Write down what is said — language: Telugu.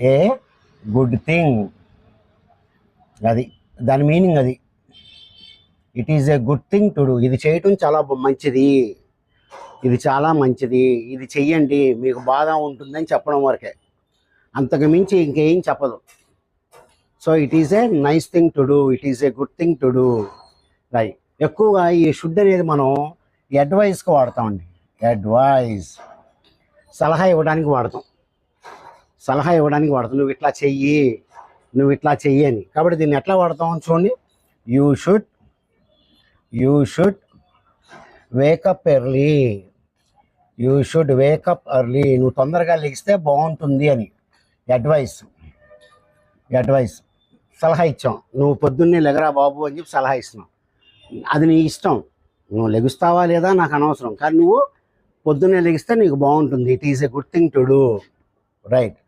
ఏ? Good thing. అది దాని మీనింగ్ అది. It is a good thing to do ఇది చేయటం చాలా మంచిది. ఇది చాలా మంచిది. ఇది చెయ్యండి. మీకు బాగా ఉంటుందని చెప్పడం వరకే. అంతకు మించి ఇంకేం చెప్పదు. So it is a nice thing to do it is a good thing to do right ఎక్కువగా ఈ షుడ్ అనేది మనం అడ్వైస్కి వాడతామండి. అడ్వైస్ సలహా ఇవ్వడానికి వాడతాం. సలహా ఇవ్వడానికి వాడతాం నువ్వు ఇట్లా చెయ్యి. నువ్వు ఇట్లా చెయ్యి అని. కాబట్టి దీన్ని ఎట్లా వాడతాం చూడండి. You should you should wake up early you should wake up early నువ్వు తొందరగా లెగిస్తే బాగుంటుంది అని. అడ్వైస్ అడ్వైస్ సలహా ఇచ్చాం. నువ్వు పొద్దున్నే లెగరా బాబు అని చెప్పి సలహా ఇస్తున్నాం. అది నీ ఇష్టం. నువ్వు లెగుస్తావా లేదా నాకు అనవసరం. కానీ నువ్వు పొద్దున్నే లెగిస్తే నీకు బాగుంటుంది. It is a good thing to do right